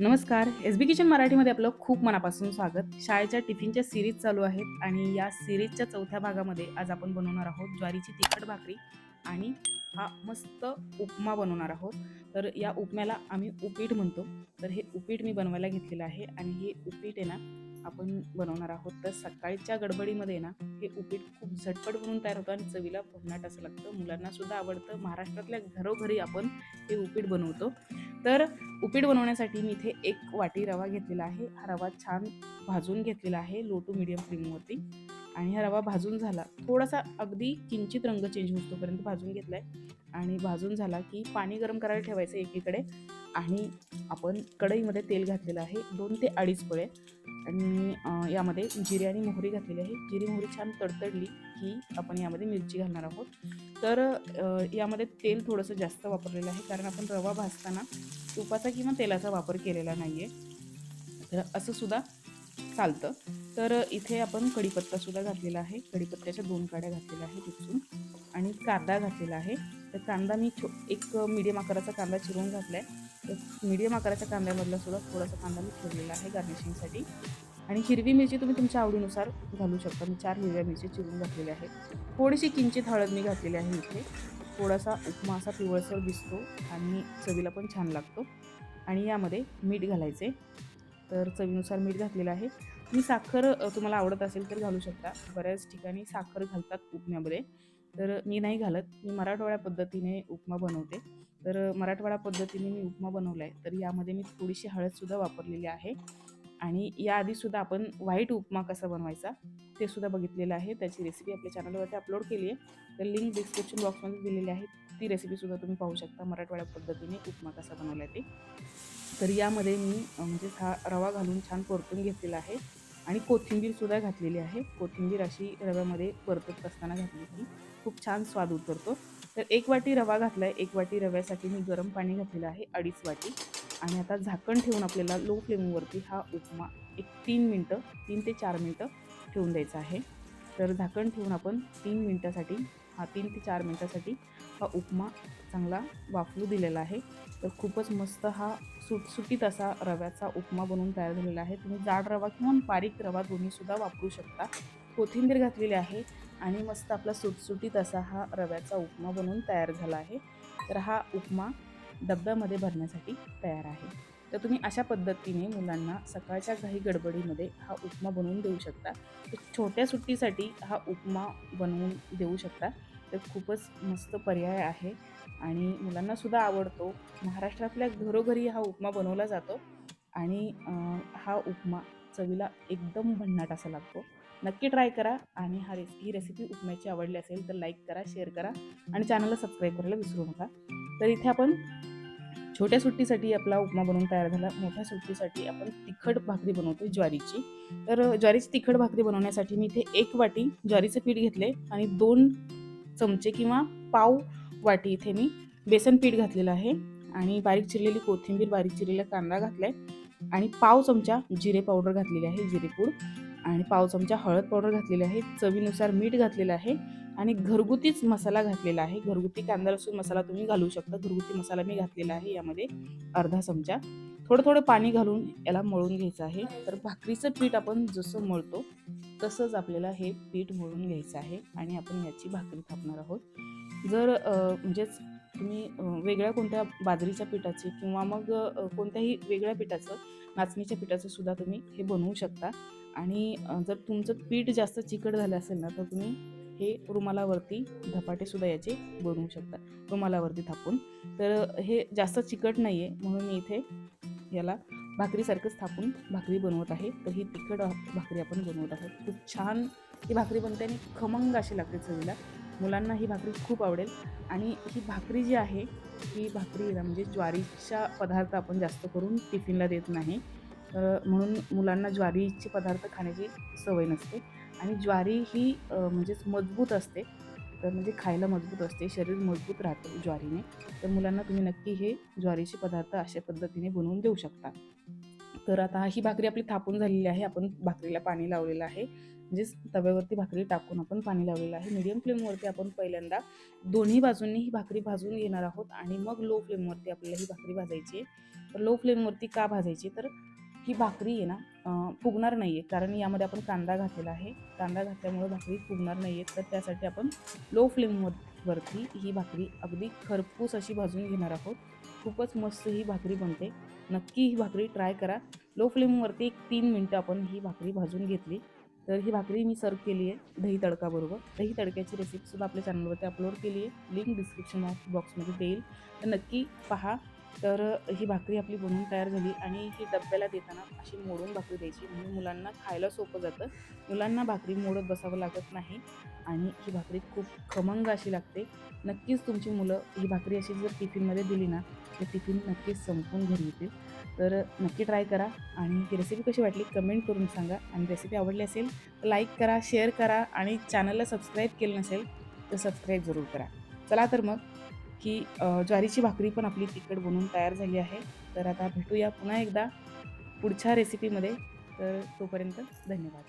नमस्कार. एस बी किचन मराठीमध्ये आपलं खूप मनापासून स्वागत. शाळेच्या टिफिनच्या सिरीज चालू आहेत आणि या सिरीजच्या चौथ्या भागामध्ये आज आपण बनवणार आहोत ज्वारीची तिखट भाकरी आणि हा मस्त उपमा बनवणार आहोत. तर या उपम्याला आम्ही उपीट म्हणतो. तर हे उपीट मी बनवायला घेतलेलं आहे आणि हे उपीट आहे ना आपण बनवणार आहोत. तर सकाळच्या गडबडीमध्ये ना हे उपीट खूप झटपट बनवून तयार होतं आणि चवीला भन्नाट असं लागतं. मुलांनासुद्धा आवडतं. महाराष्ट्रातल्या घरोघरी आपण हे उपीट बनवतो. तर उपीट बनवण्यासाठी मी इथे एक वाटी रवा घेतलेला आहे. हा रवा छान भाजून घेतलेला आहे लो टू मिडियम फ्लेमवरती आणि हा रवा भाजून झाला थोडासा अगदी किंचित रंग चेंज होतोपर्यंत भाजून घेतला आहे आणि भाजून झाला की पाणी गरम करायला ठेवायचं एकीकडे. आणि आपण कढईमध्ये तेल घातलेलं आहे. दोन ते अडीच पळे आणि यामध्ये जिरे आणि मोहरी घातलेली आहे. जिरी मोहरी छान तडतडली की आपण यामध्ये मिरची घालणार आहोत. तर यामध्ये तेल थोडंसं जास्त वापरलेलं आहे. कारण आपण रवा भाजताना तुपाचा किंवा तेलाचा वापर केलेला नाही आहे तर असं सुद्धा चालतं. तर इथे आपण कढीपत्तासुद्धा घातलेला आहे. कढीपत्त्याच्या दोन काड्या घातलेल्या आहेत इथून. आणि कांदा घातलेला आहे. तर कांदा मी छो एक मीडियम आकाराचा कांदा चिरून घातला आहे मीडियम आकाराच्या कांद्यामधला सुद्धा थोडासा कांदा मी ठेवलेला आहे गार्निशिंगसाठी आणि हिरवी मिरची तुम्ही तुमच्या आवडीनुसार घालू शकता. मी चार हिरव्या मिरची चिरून घातलेल्या आहेत. थोडीशी किंचित हळद मी घातलेली आहे इथे. थोडासा उपमा असा पिवळसर दिसतो आणि चवीला पण छान लागतो. आणि यामध्ये मीठ घालायचे. तर चवीनुसार मीठ घातलेलं आहे. मी साखर तुम्हाला आवडत असेल तर घालू शकता. बऱ्याच ठिकाणी साखर घालतात उपम्यामध्ये. तर मी नाही घालत. मी मराठवाड्या पद्धतीने उपमा बनवते. तर मराठवाडा पद्धतीने मी उपमा बनवला आहे तर यामध्ये मी थोडीशी हळदसुद्धा वापरलेली आहे. आणि याआधीसुद्धा आपण व्हाईट उपमा कसा बनवायचा ते सुद्धा बघितलेलं आहे. त्याची रेसिपी आपल्या चॅनलवरती अपलोड केली आहे. तर लिंक डिस्क्रिप्शन बॉक्समध्ये दिलेली आहे. ती रेसिपीसुद्धा तुम्ही पाहू शकता. मराठवाड्या पद्धतीने उपमा कसा बनवला आहे ते. तर यामध्ये मी म्हणजे हा रवा घालून छान परतून घेतलेला आहे. आणि कोथिंबीरसुद्धा घातलेली आहे. कोथिंबीर अशी रव्यामध्ये परतत असताना घातली की खूप छान स्वाद उतरतो. तर एक वाटी रवा घातला आहे एक वाटी रव्यासाठी मी गरम पाणी घातलेलं आहे अडीच वाटी. आणि आता झाकण ठेवून आपल्याला लो फ्लेमवरती हा उपमा एक तीन मिनटं तीन ते चार मिनटं ठेवून द्यायचा आहे. तर झाकण ठेवून आपण तीन मिनटासाठी हा तीन ते चार मिनटासाठी हा उपमा चांगला वाफलू दिलेला आहे. तर खूपच मस्त हा सुटसुटीत असा रव्याचा उपमा बनवून तयार झालेला आहे. तुम्ही जाड रवा किंवा बारीक रवा दोन्हीसुद्धा वापरू शकता. कोथिंबीर घातलेली आहे. आणि मस्त आपला सुटसुटीत असा हा रव्याचा उपमा बनवून तयार झाला आहे. तर हा उपमा डब्यामध्ये भरण्यासाठी तयार आहे. तर तुम्ही अशा पद्धतीने मुलांना सकाळच्या काही गडबडीमध्ये हा उपमा बनवून देऊ शकता. तर छोट्या सुट्टीसाठी हा उपमा बनवून देऊ शकता. तर खूपच मस्त पर्याय आहे आणि मुलांनासुद्धा आवडतो. महाराष्ट्रातल्या घरोघरी हा उपमा बनवला जातो आणि हा उपमा चवीला एकदम भन्नाट असा लागतो. नक्की ट्राय करा आणि हा रेस ही रेसिपी उपम्याची आवडली असेल तर लाईक करा शेअर करा आणि चॅनलला सबस्क्राईब करायला विसरू नका. तर इथे आपण छोट्या सुट्टीसाठी आपला उपमा बनवून तयार झाला. मोठ्या सुट्टीसाठी आपण तिखट भाकरी बनवतो ज्वारीची. तर ज्वारीची तिखट भाकरी बनवण्यासाठी मी इथे एक वाटी ज्वारीचं पीठ घेतले आणि दोन चमचे किंवा पाव वाटी इथे मी बेसन पीठ घातलेलं आहे आणि बारीक चिरलेली कोथिंबीर बारीक चिरलेला कांदा घातलाय आणि पाव चमचा जिरे पावडर घातलेली आहे जिरेपूड आणि पाव चमचा हळद पावडर घातलेली आहे चवीनुसार मीठ घातलेलं आहे आणि घरगुतीच मसाला घातलेला आहे. घरगुती कांदा लसूण मसाला तुम्ही घालू शकता. घरगुती मसाला मी घातलेला आहे यामध्ये अर्धा चमचा. थोडं थोडं पाणी घालून याला मळून घ्यायचं आहे. तर भाकरीचं पीठ आपण जसं मळतो तसंच आपल्याला हे पीठ मळून घ्यायचं आहे आणि आपण याची भाकरी थापणार आहोत. जर म्हणजेच तुम्ही वेगळ्या कोणत्या बाजरीच्या पिठाची किंवा मग कोणत्याही वेगळ्या पिठाचं नाचणीच्या पिठाचं सुद्धा तुम्ही हे बनवू शकता. आणि जर तुमचं पीठ जास्त चिकट झालं असेल ना तर तुम्ही हे रुमालावरती धपाटेसुद्धा याचे बनवू शकता. रुमालावरती थापून. तर हे जास्त चिकट नाही आहे म्हणून मी इथे याला भाकरीसारखंच थापून भाकरी बनवत आहे. तर ही तिखट भाकरी आपण बनवत आहोत. खूप छान ही भाकरी बनते आणि खमंग अशी लागते चवीला. मुलांना ही भाकरी खूप आवडेल. आणि ही भाकरी जी आहे ही भाकरी म्हणजे ज्वारीचा पदार्थ आपण जास्त करून टिफिनला देत नाही. तर म्हणून मुलांना ज्वारीचे पदार्थ खाण्याची सवय नसते. आणि ज्वारी ही म्हणजेच मजबूत असते. तर म्हणजे खायला मजबूत असते शरीर मजबूत राहतं ज्वारीने. तर मुलांना तुम्ही नक्की हे ज्वारीचे पदार्थ अशा पद्धतीने बनवून देऊ शकता. तर आता ही भाकरी आपली थापून झालेली आहे. आपण भाकरीला पाणी लावलेलं आहे. म्हणजेच तव्यावरती भाकरी टाकून आपण पाणी लावलेलं आहे. मीडियम फ्लेमवरती आपण पहिल्यांदा दोन्ही बाजूंनी ही भाकरी भाजून घेणार आहोत आणि मग लो फ्लेमवरती आपल्याला ही भाकरी भाजायची आहे. तर लो फ्लेमवरती का भाजायची? तर ही भाकरी आहे ना फुगणार नाही आहे कारण यामध्ये आपण कांदा घातलेला आहे. कांदा घातल्यामुळे भाकरी फुगणार नाही आहे तर त्यासाठी आपण लो फ्लेमवरती ही भाकरी अगदी खरपूस अशी भाजून घेणार आहोत. खूपच मस्त ही भाकरी बनते. नक्की ही भाकरी ट्राय करा. लो फ्लेमवरती एक तीन मिनटं आपण ही भाकरी भाजून घेतली. तर ही भाकरी मी सर्व केली आहे दही तडकाबरोबर. दही तडक्याची रेसिपीसुद्धा आपल्या चॅनलवरती अपलोड केली आहे. लिंक डिस्क्रिप्शन बॉक्समध्ये देईल. तर नक्की पहा तर ही भाकरी आपली बनवून तयार झाली आणि ही डब्याला देताना अशी मोडून भाकरी द्यायची. म्हणजे मुलांना खायला सोपं जातं. मुलांना भाकरी मोडत बसावं लागत नाही आणि ही भाकरी खूप खमंग अशी लागते. नक्कीच तुमची मुलं ही भाकरी अशी जर टिफिनमध्ये दिली ना तर टिफिन नक्कीच संपून घरी येतील. तर नक्की ट्राय करा आणि ही रेसिपी कशी वाटली कमेंट करून सांगा. आणि रेसिपी आवडली असेल तर लाईक करा शेअर करा आणि चॅनलला सबस्क्राईब केलं नसेल तर सबस्क्राईब जरूर करा. चला तर मग की ज्वारीची भाकरी पण आपली तिखट बनवून तयार झाली आहे. तर आता भेटूया पुन्हा एकदा पुढच्या रेसिपीमध्ये तर तोपर्यंत धन्यवाद.